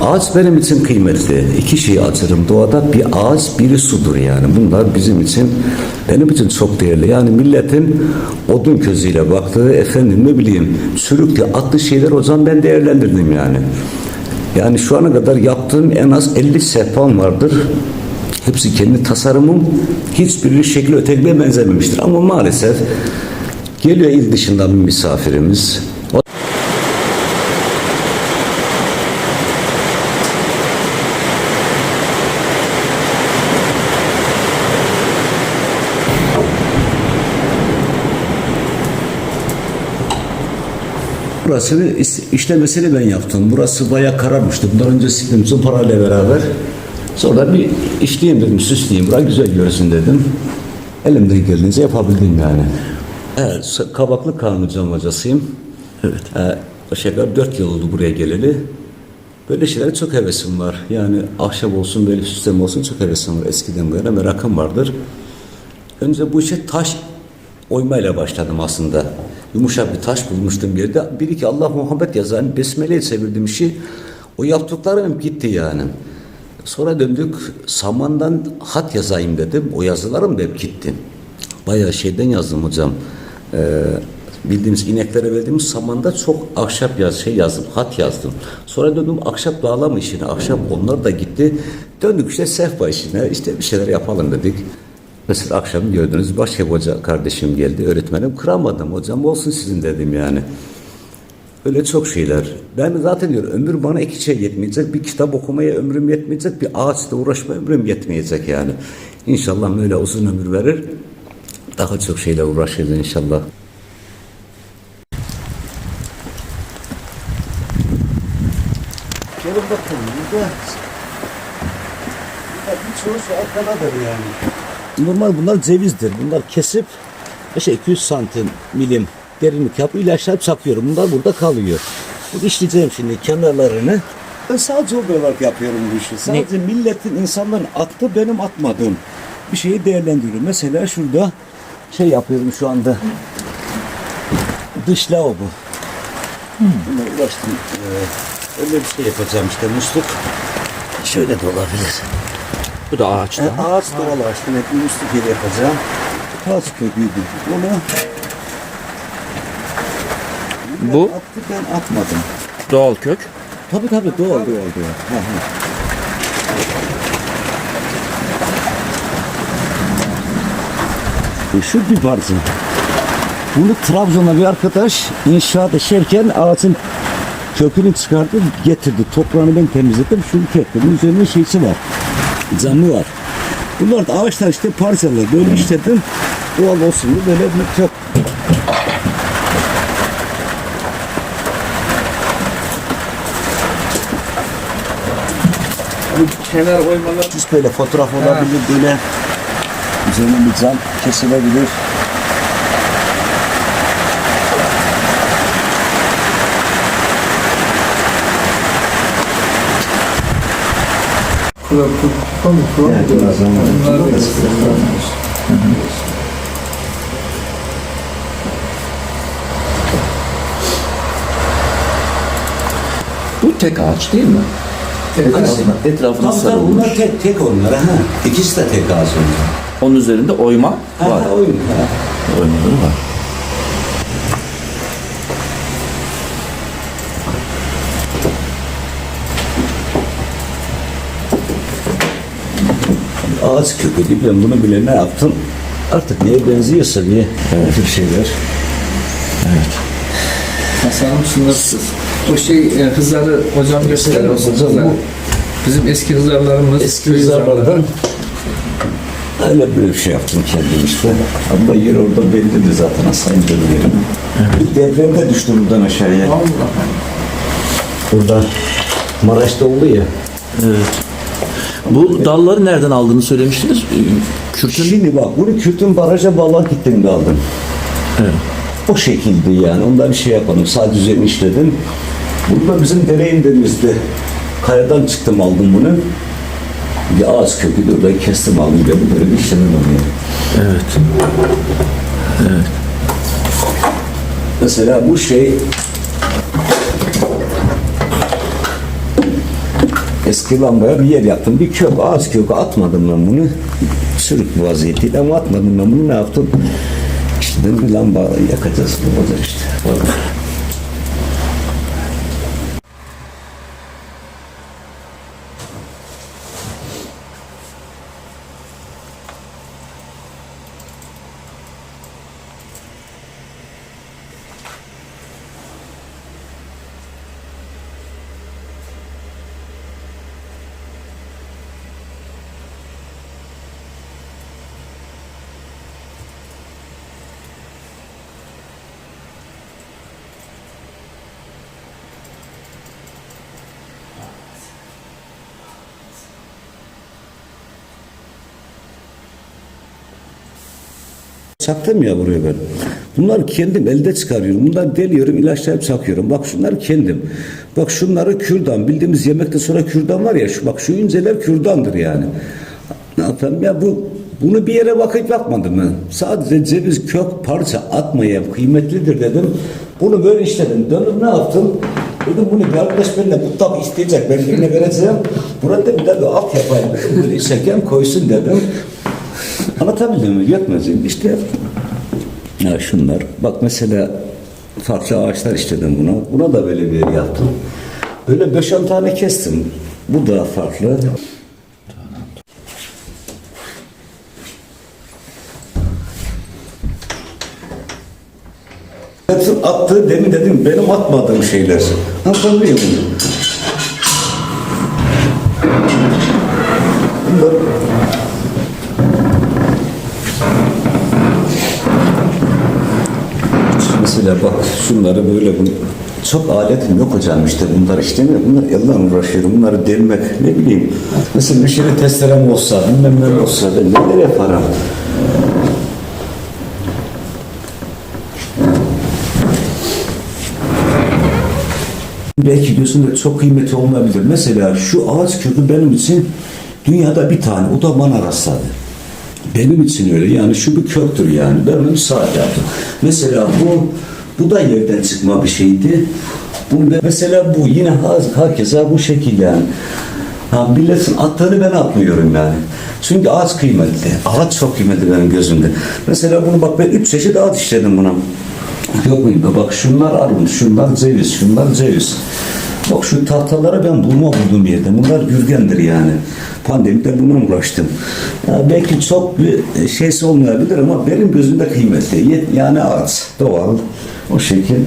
Ağaç benim için kıymetli. İki şeyi açarım doğada. Bir ağaç, biri sudur yani. Bunlar bizim için, benim için çok değerli. Yani milletin odun közüyle baktığı, efendim ne bileyim, sürüklü attığı şeyler o zaman ben değerlendirdim yani. Yani şu ana kadar yaptığım en az 50 sehpam vardır. Hepsi kendi tasarımım. Hiçbiri şekli ötekine benzememiştir. Ama maalesef geliyor il dışından bir misafirimiz. Burasını işlemesini ben yaptım. Burası bayağı kararmıştı. Bundan önce sildim zımparayla beraber. Sonra bir işleyeyim dedim, süsleyeyim. Burası güzel görsün dedim. Elimden geldiğince yapabildim yani. Evet, Kabaklı Kanuni hocasıyım. Evet. Ee, aşağı yukarı dört yıl oldu buraya geleli. Böyle şeylere çok hevesim var. Yani ahşap olsun, böyle süsleme olsun çok hevesim var. Eskiden böyle merakım vardır. Önce bu işe taş oymayla başladım aslında. Yumuşak bir taş bulmuştum yerde. Bir iki Allah Muhammed yazan besmeleyle çevirdim işi. O yaptıklarım gitti yani. Sonra döndük samandan hat yazayım dedim. O yazılarım da hep gitti. Bayağı şeyden yazdım hocam. Ee, bildiğimiz ineklere verdiğimiz samanda çok ahşap yaz, şey yazdım, hat yazdım. Sonra döndüm ahşap bağlama işine, ahşap onlar da gitti. Döndük işte sehpa işine, işte bir şeyler yapalım dedik. Mesela akşam gördünüz başka hoca kardeşim geldi, öğretmenim kıramadım hocam olsun sizin dedim yani. Öyle çok şeyler. Ben zaten diyorum ömür bana iki şey yetmeyecek. Bir kitap okumaya ömrüm yetmeyecek. Bir ağaçla uğraşmaya ömrüm yetmeyecek yani. İnşallah böyle uzun ömür verir. Daha çok şeyle uğraşırız inşallah. Gelin bakalım burada. Birçoğu şu arkadadır yani. Normal bunlar cevizdir. Bunlar kesip işte 200 santim milim derinlik yapıp ilaçlayıp çakıyorum. Bunlar burada kalıyor. Bu işleyeceğim şimdi kenarlarını. Ben sadece hobi olarak yapıyorum bu işi. Sadece milletin, insanların attığı benim atmadığım bir şeyi değerlendiriyorum. Mesela şurada şey yapıyorum şu anda. Dış lavabo. Bununla uğraştım. Ee, öyle bir şey yapacağım işte musluk. Şöyle de olabilir. Bu da ağaçtan. E, ağaç doğal ağaç. Evet, bir musluk yeri yapacağım. Ağaç köküydü. Onu Bu attı ben atmadım. doğal kök. Tabii tabii doğal doğal doğal. Ha, ha. E, Şu bir parça. Bunu Trabzon'a bir arkadaş inşaat ederken ağacın kökünü çıkardı getirdi. Toprağını ben temizledim. Şunu. Bunun üzerinde şeysi var. Camı var. Bunlar da ağaçlar işte parçalar. Böyle işledim. Doğal olsun diye böyle bir kök. Kenar oymalar. Siz böyle fotoğraf olabilir böyle üzerine bir cam kesilebilir. Evet, birazdan Bu tek ağaç değil mi? Etrafına, etrafına Tam da sarılmış. bunlar tek, tek onlar ha. İkisi de tek ağaç onlar. Onun üzerinde oyma Ha, var. ha, oyun. Ha. Oymaları var. Ağaç kökü ben bunu bile ne yaptım? Artık neye benziyorsa diye evet. tür şeyler. Hasan'ım sınırsız. O şey e, hızları hocam gösterir Hocam, misin? bu- Bizim eski hızarlarımız. Eski köy zarlardan öyle böyle bir şey yaptım kendim işte. Ama yer orada belliydi zaten Hasan yerim. Bir deprem de düştü buradan aşağıya. Allah. Burada Maraş'ta oldu ya. Bu dalları nereden aldığını söylemiştiniz. Kürtün Şimdi bak bunu Kürt'ün baraja bağlar gittim de aldım. Evet. O şekilde yani. Ondan bir şey yapmadım. Sadece üzerine işledim. Burada bizim dereyin denizde. Kayadan çıktım aldım bunu. Bir ağaç köküydü. Orada kestim aldım. Böyle böyle bir işlemem oluyor. Evet. Mesela bu şey Lambaya bir yer yaptım. Bir kök, ağaç kökü atmadım ben bunu. Sürük vaziyetiydi ama atmadım ben bunu. Ne yaptım? İşte dedim lamba yakacağız. Bu kadar işte. Ya buraya ben. Bunları kendim elde çıkarıyorum. Bunları deliyorum, ilaçlayıp çakıyorum. Bak şunları kendim. Bak şunları kürdan. Bildiğimiz yemekte sonra kürdan var ya. Şu, bak şu inceler kürdandır yani. Ne yapayım ya bu bunu bir yere bakıp bakmadım ben. Sadece ceviz kök parça atmaya kıymetlidir dedim. Bunu böyle işledim. Dönüp ne yaptım? Dedim bunu bir arkadaş benimle mutlaka isteyecek. Ben birine vereceğim. Burada bir de bir alt yapayım. Böyle içerken koysun dedim. Anlatabildim mi? Yetmez. İşte ya şunlar. Bak mesela farklı ağaçlar işledim buna. Buna da böyle bir yer yaptım. Böyle 5-10 tane kestim. Bu da farklı. Hepsi attığı demin dedim benim atmadığım şeyler. Anlatabiliyor muyum? Bunlar Mesela bak şunları böyle bu çok aletim yok hocam işte bunlar işlemiyor. Bunlar elden uğraşıyorum. Bunları delmek ne bileyim. Mesela bir şeyde testerem olsa bilmem ne olsa ben neler yaparım. Belki gözünde çok kıymeti olmayabilir. Mesela şu ağaç kökü benim için dünyada bir tane. O da bana rastladı. Benim için öyle. Yani şu bir köktür yani. Ben onu saat yaptım. Mesela bu bu da yerden çıkma bir şeydi. Bu, mesela bu yine herkese bu şekilde. Ha, milletin attığını ben atmıyorum yani. Çünkü ağaç kıymetli. Ağaç çok kıymetli benim gözümde. Mesela bunu bak ben üç çeşit ağaç işledim buna. Yok muydu? Bak şunlar armut, şunlar ceviz, şunlar ceviz. Bak şu tahtalara ben bulma buldum bir yerde. Bunlar gürgendir yani. Pandemide buna uğraştım. Ya belki çok bir şeysi olmayabilir ama benim gözümde kıymetli. Yani ağaç, doğal, o şekil.